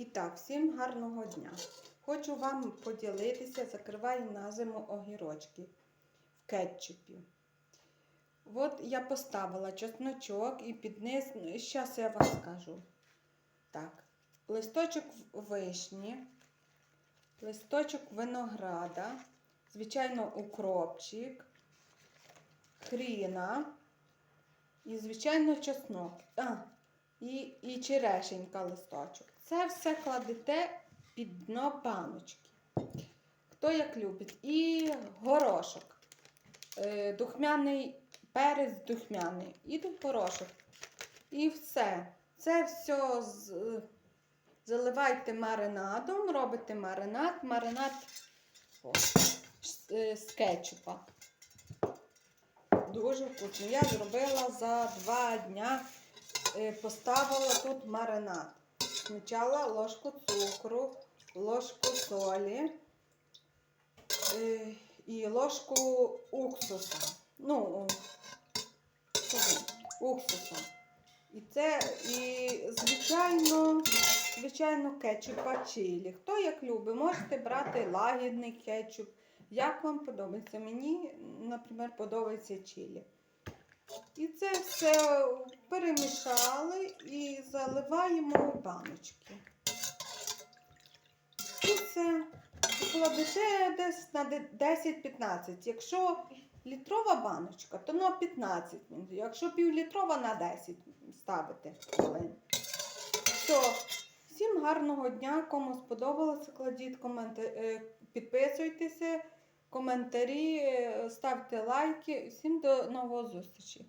І так, всім гарного дня. Хочу вам поділитися, закриваю на зиму огірочки в кетчупі. От я поставила чесночок і під низ, зараз я вам скажу. Так, листочок вишні, листочок винограда, звичайно, укропчик, хріна і, звичайно, чеснок. А, і, і черешенька листочок. Це все кладете під дно баночки. Хто як любить. І горошок. Е, духмяний перець духмяний. І горошок. І все. Це все з, заливайте маринадом, робите маринад, маринад о, з, е, кетчупа. Дуже вкусно. Я зробила за два дня, поставила тут маринад. Спочатку ложку цукру, ложку солі е, і ложку уксуса. Ну, уксуса. І це, і, звичайно, звичайно, кетчупа чилі. Хто як любить, можете брати лагідний кетчуп. Як вам подобається? Мені, наприклад, подобається чилі. І це все перемішали і заливаємо в баночки. І все. Кладете десь на 10-15. Якщо літрова баночка, то на 15 минут. Якщо півлітрова на 10 ставите хвилин. Все. Всім гарного дня. Кому сподобалося, кладіть коменти, е, підписуйтеся, коментарі, е, ставте лайки. Всім до нового зустрічі!